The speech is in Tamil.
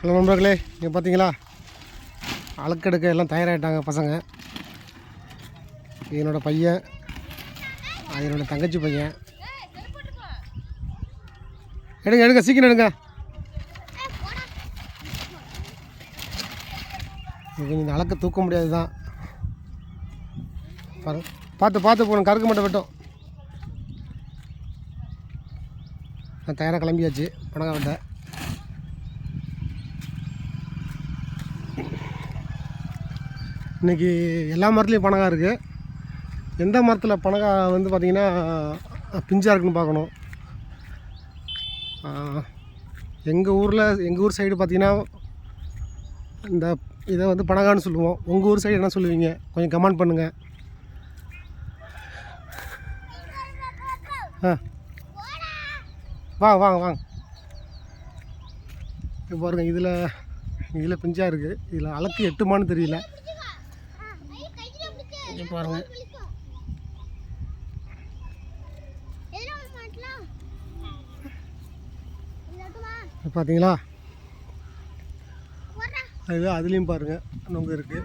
ஹலோ நண்பர்களே இங்கே பார்த்தீங்களா அழுக்கெடுக்க எல்லாம் தயாராகிட்டாங்க பசங்க. என்னோடய பையன் அது என்னோட தங்கச்சி பையன். எடுங்க எடுங்க சீக்கிரம் எடுங்க. இது இந்த அலக்க தூக்க முடியாது தான் பாருங்க பார்த்து பார்த்து போகணும் கருக்கு மட்டும் வெட்டும். நான் தயாராக கிளம்பியாச்சு பணங்க வந்த இன்றைக்கி எல்லா மரத்துலேயும் பனகா இருக்குது எந்த மரத்தில் பனகா வந்து பார்த்திங்கன்னா பிஞ்சாக இருக்குன்னு பார்க்கணும். எங்கள் ஊரில் எங்கள் ஊர் சைடு பார்த்திங்கன்னா இந்த இதை வந்து பனகான்னு சொல்லுவோம். உங்கள் ஊர் சைடு என்ன சொல்லுவீங்க? கொஞ்சம் கமெண்ட் பண்ணுங்கள் ஆ. வாங்க வாங்க வாங்க. இப்போ பாருங்க இதில் இதில் பிஞ்சாக இருக்குது இதில் அளக்கு எட்டுமான்னு தெரியல. இது பார்த்தீங்களா அது அதுலேயும் பாருங்கள் நொங்கு இருக்குது